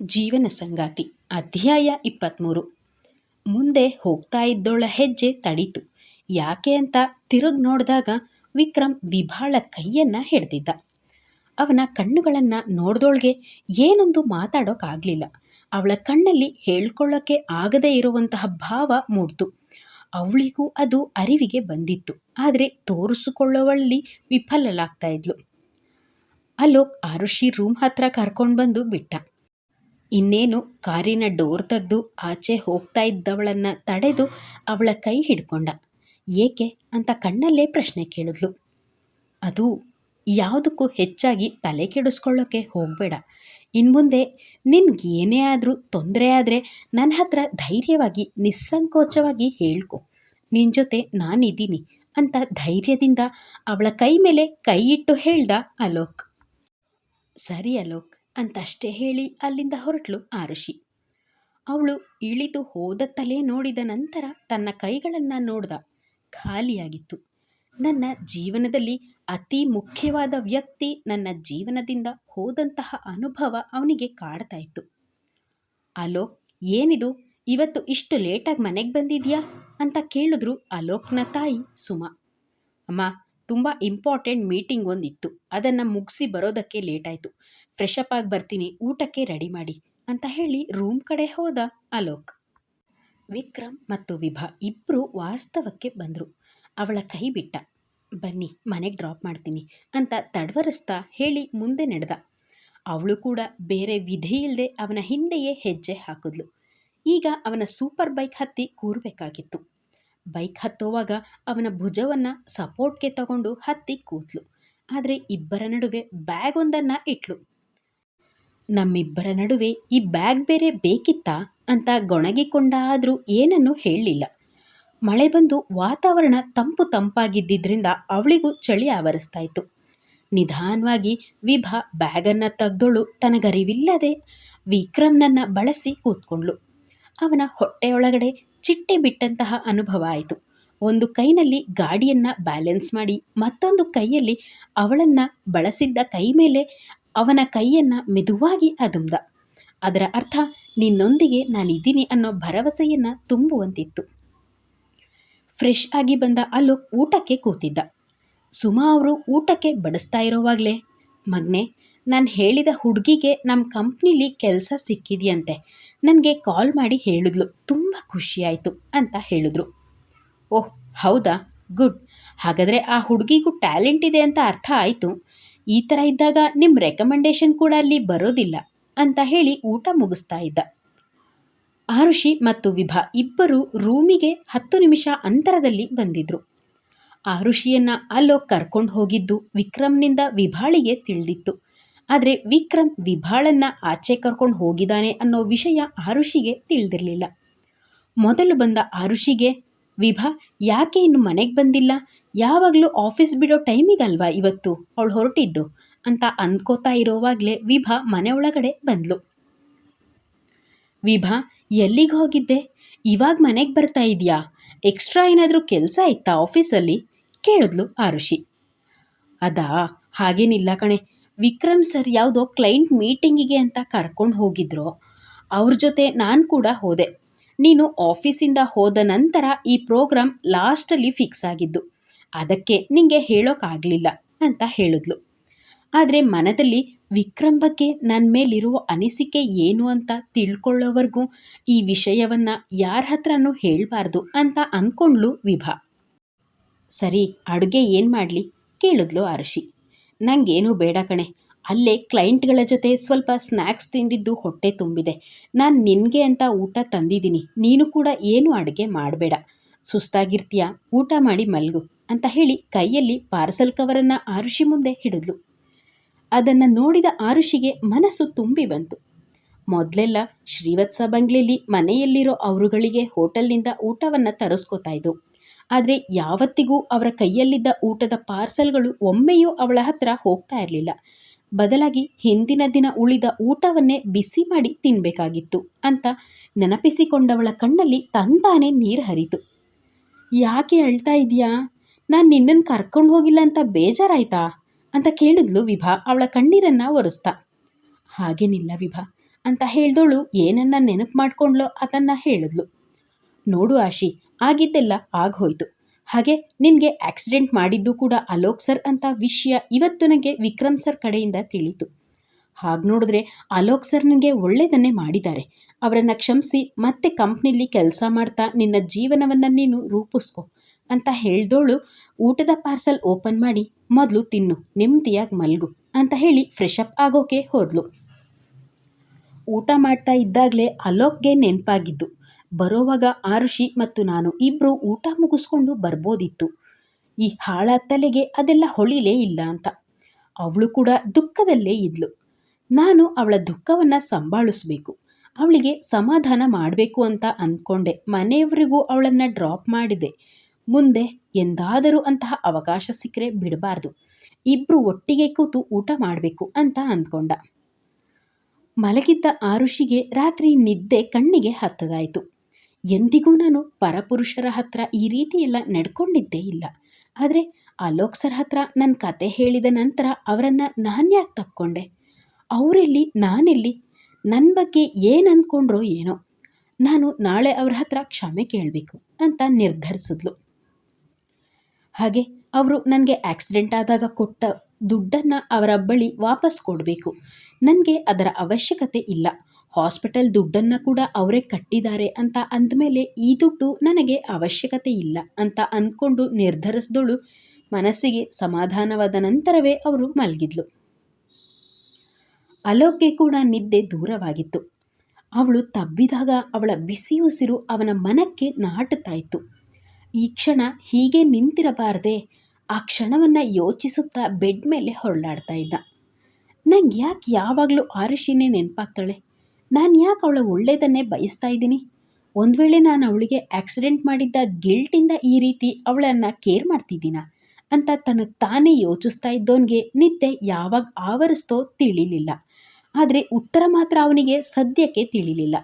ಜೀವನ ಸಂಗಾತಿ. ಅಧ್ಯಾಯ ಇಪ್ಪತ್ತ್ಮೂರು ಮುಂದೆ ಹೋಗ್ತಾ ಇದ್ದೋಳ ಹೆಜ್ಜೆ ತಡೀತು. ಯಾಕೆ ಅಂತ ತಿರುಗ್ ನೋಡಿದಾಗ ವಿಕ್ರಮ್ ವಿಭಾಳ ಕೈಯನ್ನು ಹಿಡ್ದಿದ್ದ. ಅವನ ಕಣ್ಣುಗಳನ್ನು ನೋಡ್ದೋಳ್ಗೆ ಏನೊಂದು ಮಾತಾಡೋಕ್ಕಾಗಲಿಲ್ಲ ಅವಳ ಕಣ್ಣಲ್ಲಿ ಹೇಳ್ಕೊಳ್ಳೋಕ್ಕೆ ಆಗದೇ ಇರುವಂತಹ ಭಾವ ಮೂಡ್ತು. ಅವಳಿಗೂ ಅದು ಅರಿವಿಗೆ ಬಂದಿತ್ತು. ಆದರೆ ತೋರಿಸಿಕೊಳ್ಳುವಲ್ಲಿ ವಿಫಲಲಾಗ್ತಾ ಇದ್ಲು. ಅಲೋಕ್ ಆರುಷಿ ರೂಮ್ ಹತ್ರ ಕರ್ಕೊಂಡು ಬಂದು ಬಿಟ್ಟ. ಇನ್ನೇನು ಕಾರಿನ ಡೋರ್ ತೆಗೆದು ಆಚೆ ಹೋಗ್ತಾ ಇದ್ದವಳನ್ನ ತಡೆದು ಅವಳ ಕೈ ಹಿಡ್ಕೊಂಡ. ಏಕೆ ಅಂತ ಕಣ್ಣಲ್ಲೇ ಪ್ರಶ್ನೆ ಕೇಳಿದ್ಲು. ಅದು ಯಾವುದಕ್ಕೂ ಹೆಚ್ಚಾಗಿ ತಲೆ ಕೆಡಿಸ್ಕೊಳ್ಳೋಕ್ಕೆ ಹೋಗಬೇಡ. ಇನ್ಮುಂದೆ ಮುಂದೆ ಏನೇ ಆದರೂ ತೊಂದರೆ ಆದರೆ ನನ್ನ ಹತ್ರ ಧೈರ್ಯವಾಗಿ, ನಿಸ್ಸಂಕೋಚವಾಗಿ ಹೇಳ್ಕೊ. ನಿನ್ನ ಜೊತೆ ನಾನಿದ್ದೀನಿ ಅಂತ ಧೈರ್ಯದಿಂದ ಅವಳ ಕೈ ಮೇಲೆ ಕೈ ಇಟ್ಟು ಹೇಳ್ದ ಅಲೋಕ್. ಸರಿ ಅಲೋಕ್ ಅಂತಷ್ಟೇ ಹೇಳಿ ಅಲ್ಲಿಂದ ಹೊರಟ್ಲು ಆರುಷಿ. ಅವಳು ಇಳಿದು ಹೋದ ತಲೆ ನೋಡಿದ ನಂತರ ತನ್ನ ಕೈಗಳನ್ನು ನೋಡ್ದ. ಖಾಲಿಯಾಗಿತ್ತು. ನನ್ನ ಜೀವನದಲ್ಲಿ ಅತಿ ಮುಖ್ಯವಾದ ವ್ಯಕ್ತಿ ನನ್ನ ಜೀವನದಿಂದ ಹೋದಂತಹ ಅನುಭವ ಅವನಿಗೆ ಕಾಡ್ತಾ ಇತ್ತು ಅಲೋಕ್ ಏನಿದು? ಇವತ್ತು ಇಷ್ಟು ಲೇಟಾಗಿ ಮನೆಗೆ ಬಂದಿದ್ಯಾ? ಅಂತ ಕೇಳಿದ್ರು ಅಲೋಕ್ನ ತಾಯಿ ಸುಮಾ. ಅಮ್ಮ ತುಂಬ ಇಂಪಾರ್ಟೆಂಟ್ ಮೀಟಿಂಗ್ ಒಂದಿತ್ತು. ಅದನ್ನು ಮುಗಿಸಿ ಬರೋದಕ್ಕೆ ಲೇಟಾಯಿತು. ಫ್ರೆಶ್ ಅಪ್ ಆಗಿ ಬರ್ತೀನಿ, ಊಟಕ್ಕೆ ರೆಡಿ ಮಾಡಿ ಅಂತ ಹೇಳಿ ರೂಮ್ ಕಡೆ ಹೋದ ಅಲೋಕ್. ವಿಕ್ರಮ್ ಮತ್ತು ವಿಭಾ ಇಬ್ಬರು ವಾಸ್ತವಕ್ಕೆ ಬಂದರು. ಅವಳ ಕೈ ಬಿಟ್ಟ. ಬನ್ನಿ, ಮನೆಗೆ ಡ್ರಾಪ್ ಮಾಡ್ತೀನಿ ಅಂತ ತಡವರಿಸ್ತಾ ಹೇಳಿ ಮುಂದೆ ನಡೆದ. ಅವಳು ಕೂಡ ಬೇರೆ ವಿಧಿ ಇಲ್ಲದೆ ಅವನ ಹಿಂದೆಯೇ ಹೆಜ್ಜೆ ಹಾಕಿದ್ಲು. ಈಗ ಅವನ ಸೂಪರ್ ಬೈಕ್ ಹತ್ತಿ ಕೂರಬೇಕಾಗಿತ್ತು. ಬೈಕ್ ಹತ್ತೋವಾಗ ಅವನ ಭುಜವನ್ನು ಸಪೋರ್ಟ್ಗೆ ತಗೊಂಡು ಹತ್ತಿ ಕೂತ್ಲು. ಆದರೆ ಇಬ್ಬರ ನಡುವೆ ಬ್ಯಾಗ್ ಒಂದನ್ನು ಇಟ್ಲು. ನಮ್ಮಿಬ್ಬರ ನಡುವೆ ಈ ಬ್ಯಾಗ್ ಬೇರೆ ಬೇಕಿತ್ತಾ ಅಂತ ಗೊಣಗಿಕೊಂಡಾದರೂ ಏನನ್ನೂ ಹೇಳಲಿಲ್ಲ. ಮಳೆ ಬಂದು ವಾತಾವರಣ ತಂಪು ತಂಪಾಗಿದ್ದರಿಂದ ಅವಳಿಗೂ ಚಳಿ ಆವರಿಸ್ತಾ ಇತ್ತು ನಿಧಾನವಾಗಿ ವಿಭಾ ಬ್ಯಾಗನ್ನು ತೆಗೆದೋಳು ತನಗರಿವಿಲ್ಲದೆ ವಿಕ್ರಮ್ನನ್ನು ಬಳಸಿ ಕೂತ್ಕೊಂಡ್ಳು ಅವನ ಹೊಟ್ಟೆಯೊಳಗಡೆ ಚಿಟ್ಟೆ ಬಿಟ್ಟಂತಹ ಅನುಭವ ಆಯಿತು. ಒಂದು ಕೈನಲ್ಲಿ ಗಾಡಿಯನ್ನು ಬ್ಯಾಲೆನ್ಸ್ ಮಾಡಿ, ಮತ್ತೊಂದು ಕೈಯಲ್ಲಿ ಅವಳನ್ನು ಬಳಸಿದ್ದ ಕೈ ಮೇಲೆ ಅವನ ಕೈಯನ್ನು ಮೆದುವಾಗಿ ಅದುಮ್ದ. ಅದರ ಅರ್ಥ, ನಿನ್ನೊಂದಿಗೆ ನಾನಿದ್ದೀನಿ ಅನ್ನೋ ಭರವಸೆಯನ್ನು ತುಂಬುವಂತಿತ್ತು. ಫ್ರೆಶ್ ಆಗಿ ಬಂದ ಅಲೋಕ್ ಊಟಕ್ಕೆ ಕೂತಿದ್ದ. ಸುಮಾ ಅವರು ಊಟಕ್ಕೆ ಬಡಿಸ್ತಾ ಇರೋವಾಗಲೇ. ಮಗ್ನೆ ನಾನು ಹೇಳಿದ ಹುಡುಗಿಗೆ ನಮ್ಮ ಕಂಪ್ನಿಲಿ ಕೆಲಸ ಸಿಕ್ಕಿದೆಯಂತೆ. ನನಗೆ ಕಾಲ್ ಮಾಡಿ ಹೇಳಿದ್ಲು. ತುಂಬ ಖುಷಿಯಾಯಿತು ಅಂತ ಹೇಳಿದ್ರು. ಓಹ್, ಹೌದಾ? ಗುಡ್. ಹಾಗಾದರೆ ಆ ಹುಡುಗಿಗೂ ಟ್ಯಾಲೆಂಟ್ ಇದೆ ಅಂತ ಅರ್ಥ ಆಯಿತು. ಈ ಥರ ಇದ್ದಾಗ ನಿಮ್ಮ ರೆಕಮೆಂಡೇಶನ್ ಕೂಡ ಅಲ್ಲಿ ಬರೋದಿಲ್ಲ ಅಂತ ಹೇಳಿ ಊಟ ಮುಗಿಸ್ತಾ ಇದ್ದ. ಆರುಷಿ ಮತ್ತು ವಿಭಾ ಇಬ್ಬರು ರೂಮಿಗೆ ಹತ್ತು ನಿಮಿಷ ಅಂತರದಲ್ಲಿ ಬಂದಿದ್ರು. ಋಷಿಯನ್ನು ಅಲೋಕ್ ಕರ್ಕೊಂಡು ಹೋಗಿದ್ದು ವಿಕ್ರಮ್ನಿಂದ ವಿಭಾಳಿಗೆ ತಿಳಿದಿತ್ತು. ಆದರೆ ವಿಕ್ರಮ್ ವಿಭಾಳನ್ನ ಆಚೆ ಕರ್ಕೊಂಡು ಹೋಗಿದ್ದಾನೆ ಅನ್ನೋ ವಿಷಯ ಆರುಷಿಗೆ ತಿಳಿದಿರಲಿಲ್ಲ. ಮೊದಲು ಬಂದ ಆರುಷಿಗೆ, ವಿಭಾ, ಯಾಕೆ ಇನ್ನು ಮನೆಗೆ ಬಂದಿಲ್ಲ? ಯಾವಾಗಲೂ ಆಫೀಸ್ ಬಿಡೋ ಟೈಮಿಗಲ್ವಾ ಇವತ್ತು? ಅವಳು ಹೊರಟಿದ್ದು ಅಂತ ಅಂದ್ಕೋತಾ ಇರೋವಾಗಲೇ ವಿಭಾ ಮನೆ ಒಳಗಡೆ ಬಂದ್ಲು. ವಿಭಾ, ಎಲ್ಲಿಗೆ ಹೋಗಿದ್ದೆ? ಇವಾಗ ಮನೆಗೆ ಬರ್ತಾ ಇದೆಯಾ? ಎಕ್ಸ್ಟ್ರಾ ಏನಾದರೂ ಕೆಲಸ ಇತ್ತಾ ಆಫೀಸಲ್ಲಿ? ಕೇಳಿದ್ಲು ಆರುಷಿ. ಅದಾ, ಹಾಗೇನಿಲ್ಲ ಕಣೆ. ವಿಕ್ರಮ್ ಸರ್ ಯಾವುದೋ ಕ್ಲೈಂಟ್ ಮೀಟಿಂಗಿಗೆ ಅಂತ ಕರ್ಕೊಂಡು ಹೋಗಿದ್ರು. ಅವ್ರ ಜೊತೆ ನಾನು ಕೂಡ ಹೋದೆ. ನೀನು ಆಫೀಸಿಂದ ಹೋದ ನಂತರ ಈ ಪ್ರೋಗ್ರಾಮ್ ಲಾಸ್ಟಲ್ಲಿ ಫಿಕ್ಸ್ ಆಗಿದ್ದು. ಅದಕ್ಕೆ ನಿಂಗೆ ಹೇಳೋಕ್ಕಾಗಲಿಲ್ಲ ಅಂತ ಹೇಳಿದ್ಲು. ಆದರೆ ಮನದಲ್ಲಿ ವಿಕ್ರಮ್ ಬಗ್ಗೆ ನನ್ನ ಮೇಲಿರುವ ಅನಿಸಿಕೆ ಏನು ಅಂತ ತಿಳ್ಕೊಳ್ಳೋವರೆಗೂ ಈ ವಿಷಯವನ್ನು ಯಾರ ಹತ್ರನೂ ಹೇಳಬಾರ್ದು ಅಂತ ಅಂದ್ಕೊಂಡ್ಲು ವಿಭಾ. ಸರಿ, ಅಡುಗೆ ಏನು ಮಾಡಲಿ? ಕೇಳಿದ್ಲು ಅರಶಿ ನನಗೇನೂ ಬೇಡ ಕಣೆ. ಅಲ್ಲೇ ಕ್ಲೈಂಟ್ಗಳ ಜೊತೆ ಸ್ವಲ್ಪ ಸ್ನ್ಯಾಕ್ಸ್ ತಿಂದಿದ್ದು ಹೊಟ್ಟೆ ತುಂಬಿದೆ. ನಾನು ನಿನಗೆ ಅಂತ ಊಟ ತಂದಿದ್ದೀನಿ. ನೀನು ಕೂಡ ಏನು ಅಡುಗೆ ಮಾಡಬೇಡ. ಸುಸ್ತಾಗಿರ್ತೀಯ? ಊಟ ಮಾಡಿ ಮಲ್ಗು ಅಂತ ಹೇಳಿ ಕೈಯಲ್ಲಿ ಪಾರ್ಸಲ್ ಕವರನ್ನು ಆರುಷಿ ಮುಂದೆ ಹಿಡಿದ್ಲು. ಅದನ್ನು ನೋಡಿದ ಆರುಷಿಗೆ ಮನಸ್ಸು ತುಂಬಿ ಬಂತು. ಮೊದಲೆಲ್ಲ ಶ್ರೀವತ್ಸ ಬಂಗ್ಲೆಯಲ್ಲಿ ಮನೆಯಲ್ಲಿರೋ ಅವರುಗಳಿಗೆ ಹೋಟೆಲ್ನಿಂದ ಊಟವನ್ನು ತರಿಸ್ಕೋತಾ ಆದರೆ ಯಾವತ್ತಿಗೂ ಅವರ ಕೈಯಲ್ಲಿದ್ದ ಊಟದ ಪಾರ್ಸಲ್ಗಳು ಒಮ್ಮೆಯೂ ಅವಳ ಹತ್ರ ಹೋಗ್ತಾ ಇರಲಿಲ್ಲ. ಬದಲಾಗಿ ಹಿಂದಿನ ದಿನ ಉಳಿದ ಊಟವನ್ನೇ ಬಿಸಿ ಮಾಡಿ ತಿನ್ನಬೇಕಾಗಿತ್ತು ಅಂತ ನೆನಪಿಸಿಕೊಂಡವಳ ಕಣ್ಣಲ್ಲಿ ತಂತಾನೆ ನೀರು ಹರಿತು. ಯಾಕೆ ಅಳ್ತಾ ಇದೆಯಾ ನಾನು ನಿನ್ನನ್ನು ಕರ್ಕೊಂಡು ಹೋಗಿಲ್ಲ ಅಂತ ಬೇಜಾರಾಯ್ತಾ? ಅಂತ ಕೇಳಿದ್ಲು ವಿಭಾ, ಅವಳ ಕಣ್ಣೀರನ್ನು ಒರೆಸ್ತಾ. ಹಾಗೇನಿಲ್ಲ ವಿಭಾ, ಅಂತ ಹೇಳ್ದೋಳು ಏನನ್ನ ನೆನಪು ಮಾಡ್ಕೊಂಡ್ಲೋ ಅದನ್ನು ಹೇಳಿದ್ಲು. ನೋಡು ಆಶಿ ಆಗಿದ್ದೆಲ್ಲ ಆಗೋಯ್ತು ಹಾಗೆ ನಿನಗೆ ಆಕ್ಸಿಡೆಂಟ್ ಮಾಡಿದ್ದು ಕೂಡ ಅಲೋಕ್ ಸರ್ ಅಂತ ವಿಷಯ ಇವತ್ತು ನನಗೆ ವಿಕ್ರಮ್ ಸರ್ ಕಡೆಯಿಂದ ತಿಳಿತು. ಹಾಗೆ ನೋಡಿದ್ರೆ ಅಲೋಕ್ ಸರ್ ನಿನಗೆ ಒಳ್ಳೆಯದನ್ನೇ ಮಾಡಿದ್ದಾರೆ. ಅವರನ್ನು ಕ್ಷಮಿಸಿ ಮತ್ತೆ ಕಂಪ್ನಿಲಿ ಕೆಲಸ ಮಾಡ್ತಾ ನಿನ್ನ ಜೀವನವನ್ನು ನೀನು ರೂಪಿಸ್ಕೊ ಅಂತ ಹೇಳ್ದೋಳು ಊಟದ ಪಾರ್ಸಲ್ ಓಪನ್ ಮಾಡಿ ಮೊದಲು ತಿನ್ನು, ನೆಮ್ಮದಿಯಾಗಿ ಮಲ್ಗು ಅಂತ ಹೇಳಿ ಫ್ರೆಶ್ ಅಪ್ ಆಗೋಕೆ ಹೋದ್ಲು. ಊಟ ಮಾಡ್ತಾ ಇದ್ದಾಗಲೇ ಅಲೋಕ್ಗೆ ನೆನಪಾಗಿದ್ದು. ಬರೋವಾಗ ಆರುಷಿ ಮತ್ತು ನಾನು ಇಬ್ಬರು ಊಟ ಮುಗಿಸ್ಕೊಂಡು ಬರ್ಬೋದಿತ್ತು. ಈ ಹಾಳ ತಲೆಗೆ ಅದೆಲ್ಲ ಹೊಳಿಲೇ ಇಲ್ಲ ಅಂತ. ಅವಳು ಕೂಡ ದುಃಖದಲ್ಲೇ ಇದ್ಲು. ನಾನು ಅವಳ ದುಃಖವನ್ನು ಸಂಭಾಳಿಸ್ಬೇಕು. ಅವಳಿಗೆ ಸಮಾಧಾನ ಮಾಡಬೇಕು ಅಂತ ಅಂದ್ಕೊಂಡೆ ಮನೆಯವರಿಗೂ ಅವಳನ್ನು ಡ್ರಾಪ್ ಮಾಡಿದೆ. ಮುಂದೆ ಎಂದಾದರೂ ಅಂತಹ ಅವಕಾಶ ಸಿಕ್ಕರೆ ಬಿಡಬಾರ್ದು. ಇಬ್ಬರು ಒಟ್ಟಿಗೆ ಕೂತು ಊಟ ಮಾಡಬೇಕು ಅಂತ ಅಂದ್ಕೊಂಡ ಮಲಗಿದ್ದ ಆರುಷಿಗೆ ರಾತ್ರಿ ನಿದ್ದೆ ಕಣ್ಣಿಗೆ ಹತ್ತದಾಯಿತು. ಎಂದಿಗೂ ನಾನು ಪರಪುರುಷರ ಹತ್ರ ಈ ರೀತಿ ಎಲ್ಲ ನಡ್ಕೊಂಡಿದ್ದೇ ಇಲ್ಲ. ಆದರೆ ಅಲೋಕ್ ಸರ್ ಹತ್ರ ನನ್ನ ಕತೆ ಹೇಳಿದ ನಂತರ ಅವರನ್ನು ನಾನು ಯಾಕೆ ಅವರೆಲ್ಲಿ, ನಾನೆಲ್ಲಿ? ನನ್ನ ಬಗ್ಗೆ ಏನು ಅಂದ್ಕೊಂಡ್ರೋ ಏನೋ? ನಾನು ನಾಳೆ ಅವ್ರ ಹತ್ರ ಕ್ಷಮೆ ಕೇಳಬೇಕು ಅಂತ ನಿರ್ಧರಿಸಿದ್ಲು. ಹಾಗೆ ಅವರು ನನಗೆ ಆಕ್ಸಿಡೆಂಟ್ ಆದಾಗ ಕೊಟ್ಟ ದುಡ್ಡನ್ನು ಅವರ ಬಳಿ ವಾಪಸ್ ಕೊಡಬೇಕು. ನನಗೆ ಅದರ ಅವಶ್ಯಕತೆ ಇಲ್ಲ. ಹಾಸ್ಪಿಟಲ್ ದುಡ್ಡನ್ನು ಕೂಡ ಅವರೇ ಕಟ್ಟಿದ್ದಾರೆ ಅಂತ ಅಂದಮೇಲೆ ಈ ದುಡ್ಡು ನನಗೆ ಅವಶ್ಯಕತೆ ಇಲ್ಲ ಅಂತ ಅಂದ್ಕೊಂಡು ನಿರ್ಧರಿಸಿದಳು ಮನಸ್ಸಿಗೆ ಸಮಾಧಾನವಾದ ನಂತರವೇ ಅವರು ಮಲಗಿದ್ಲು. ಅಲೋಕ್ಗೆ ಕೂಡ ನಿದ್ದೆ ದೂರವಾಗಿತ್ತು. ಅವಳು ತಬ್ಬಿದಾಗ ಅವಳ ಬಿಸಿ ಉಸಿರು ಅವನ ಮನಕ್ಕೆ ನಾಟುತ್ತಾ ಇತ್ತು. ಈ ಕ್ಷಣ ಹೀಗೆ ನಿಂತಿರಬಾರದೆ ಆ ಕ್ಷಣವನ್ನು ಯೋಚಿಸುತ್ತಾ ಬೆಡ್ ಮೇಲೆ ಹೊರಳಾಡ್ತಾ ಇದ್ದ. ನಂಗೆ ಯಾಕೆ ಯಾವಾಗಲೂ ಆರುಷಿನೇ ನೆನಪಾಗ್ತಾಳೆ? ನಾನು ಯಾಕೆ ಅವಳ ಒಳ್ಳೆಯದನ್ನೇ ಬಯಸ್ತಾ ಇದ್ದೀನಿ? ಒಂದು ವೇಳೆ ನಾನು ಅವಳಿಗೆ ಆಕ್ಸಿಡೆಂಟ್ ಮಾಡಿದ್ದ ಗಿಲ್ಟಿಂದ ಈ ರೀತಿ ಅವಳನ್ನು ಕೇರ್ ಮಾಡ್ತಿದ್ದೀನ? ಅಂತ ತನಗೆ ತಾನೇ ಯೋಚಿಸ್ತಾ ಇದ್ದವನಿಗೆ ನಿದ್ದೆ ಯಾವಾಗ ಆವರಿಸ್ತೋ ತಿಳಿಲಿಲ್ಲ. ಆದರೆ ಉತ್ತರ ಮಾತ್ರ ಅವನಿಗೆ ಸದ್ಯಕ್ಕೆ ತಿಳಿಲಿಲ್ಲ.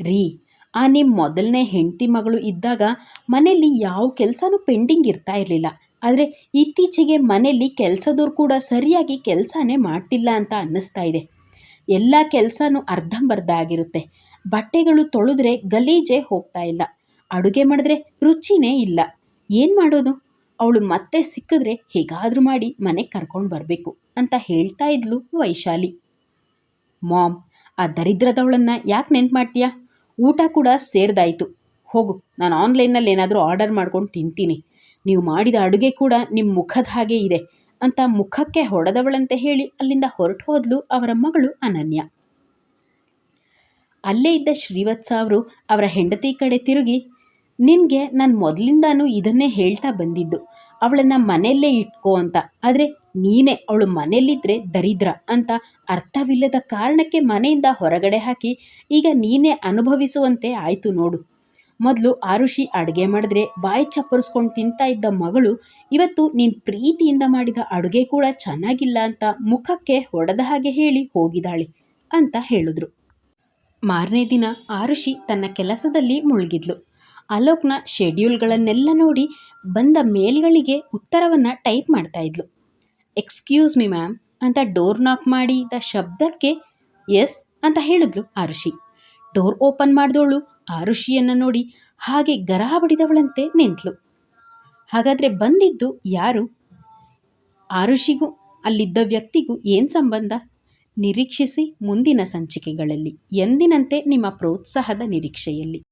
ರೀ, ಆ ನಿಮ್ಮ ಮೊದಲನೇ ಹೆಂಡತಿ ಮಗಳು ಇದ್ದಾಗ ಮನೆಯಲ್ಲಿ ಯಾವ ಕೆಲಸನೂ ಪೆಂಡಿಂಗ್ ಇರ್ತಾ ಇರಲಿಲ್ಲ. ಆದರೆ ಇತ್ತೀಚೆಗೆ ಮನೆಯಲ್ಲಿ ಕೆಲಸದವ್ರು ಕೂಡ ಸರಿಯಾಗಿ ಕೆಲಸನೇ ಮಾಡ್ತಿಲ್ಲ ಅಂತ ಅನ್ನಿಸ್ತಾ ಇದೆ. ಎಲ್ಲ ಕೆಲಸನೂ ಅರ್ಧಂಬರ್ಧ ಆಗಿರುತ್ತೆ ಬಟ್ಟೆಗಳು ತೊಳೆದ್ರೆ ಗಲೀಜೇ ಹೋಗ್ತಾ ಇಲ್ಲ. ಅಡುಗೆ ಮಾಡಿದ್ರೆ ರುಚಿನೇ ಇಲ್ಲ. ಏನು ಮಾಡೋದು? ಅವಳು ಮತ್ತೆ ಸಿಕ್ಕಿದ್ರೆ ಹೇಗಾದರೂ ಮಾಡಿ ಮನೆಗೆ ಕರ್ಕೊಂಡು ಬರಬೇಕು ಅಂತ ಹೇಳ್ತಾ ಇದ್ಲು ವೈಶಾಲಿ. ಮಾಮ್, ಆ ದರಿದ್ರದವಳನ್ನು ಯಾಕೆ ನೆನ್ಪು ಮಾಡ್ತೀಯಾ? ಊಟ ಕೂಡ ಸೇರ್ದಾಯಿತು. ಹೋಗು, ನಾನು ಆನ್ಲೈನಲ್ಲಿ ಏನಾದರೂ ಆರ್ಡರ್ ಮಾಡ್ಕೊಂಡು ತಿಂತೀನಿ. ನೀವು ಮಾಡಿದ ಅಡುಗೆ ಕೂಡ ನಿಮ್ಮ ಮುಖದ ಹಾಗೆ ಇದೆ. ಅಂತ ಮುಖಕ್ಕೆ ಹೊಡೆದವಳಂತೆ ಹೇಳಿ ಅಲ್ಲಿಂದ ಹೊರಟು ಹೋದ್ಲು ಅವರ ಮಗಳು ಅನನ್ಯ. ಅಲ್ಲೇ ಇದ್ದ ಶ್ರೀವತ್ಸ ಅವರು ಅವರ ಹೆಂಡತಿ ಕಡೆ ತಿರುಗಿ, ನಿನಗೆ ನಾನು ಮೊದಲಿಂದಾನು ಇದನ್ನೇ ಹೇಳ್ತಾ ಬಂದಿದ್ದು. ಅವಳನ್ನು ಮನೆಯಲ್ಲೇ ಇಟ್ಕೋ ಅಂತ. ಆದರೆ ನೀನೇ ಅವಳು ಮನೆಯಲ್ಲಿದ್ದರೆ ದರಿದ್ರ ಅಂತ ಅರ್ಥವಿಲ್ಲದ ಕಾರಣಕ್ಕೆ ಮನೆಯಿಂದ ಹೊರಗಡೆ ಹಾಕಿ ಈಗ ನೀನೇ ಅನುಭವಿಸುವಂತೆ ಆಯಿತು ನೋಡು. ಮೊದಲು ಆರುಷಿ ಅಡುಗೆ ಮಾಡಿದ್ರೆ ಬಾಯಿ ಚಪ್ಪರಿಸ್ಕೊಂಡು ತಿಂತಾ ಇದ್ದ ಮಗಳು, ಇವತ್ತು ನೀನು ಪ್ರೀತಿಯಿಂದ ಮಾಡಿದ ಅಡುಗೆ ಕೂಡ ಚೆನ್ನಾಗಿಲ್ಲ ಅಂತ ಮುಖಕ್ಕೆ ಹೊಡೆದ ಹಾಗೆ ಹೇಳಿ ಹೋಗಿದ್ದಾಳೆ, ಅಂತ ಹೇಳಿದ್ರು. ಮಾರನೇ ದಿನ ಆರುಷಿ ತನ್ನ ಕೆಲಸದಲ್ಲಿ ಮುಳುಗಿದ್ಲು. ಅಲೋಕ್ನ ಶೆಡ್ಯೂಲ್ಗಳನ್ನೆಲ್ಲ ನೋಡಿ ಬಂದ ಮೇಲ್ಗಳಿಗೆ ಉತ್ತರವನ್ನು ಟೈಪ್ ಮಾಡ್ತಾ ಇದ್ಲು. ಎಕ್ಸ್ಕ್ಯೂಸ್ ಮಿ ಮ್ಯಾಮ್, ಅಂತ ಡೋರ್ ನಾಕ್ ಮಾಡಿದ ಶಬ್ದಕ್ಕೆ ಎಸ್, ಅಂತ ಹೇಳಿದ್ಲು ಆರುಷಿ. ಡೋರ್ ಓಪನ್ ಮಾಡಿದವಳು ಆರುಷಿಯನ್ನು ನೋಡಿ ಹಾಗೆ ಗರಹ ಬಡಿದವಳಂತೆ ನಿಂತಳು ಹಾಗಾದರೆ ಬಂದಿದ್ದು ಯಾರು? ಆರುಷಿಗೂ ಅಲ್ಲಿದ್ದ ವ್ಯಕ್ತಿಗೂ ಏನು ಸಂಬಂಧ? ನಿರೀಕ್ಷಿಸಿ ಮುಂದಿನ ಸಂಚಿಕೆಗಳಲ್ಲಿ, ಎಂದಿನಂತೆ ನಿಮ್ಮ ಪ್ರೋತ್ಸಾಹದ ನಿರೀಕ್ಷೆಯಲ್ಲಿ.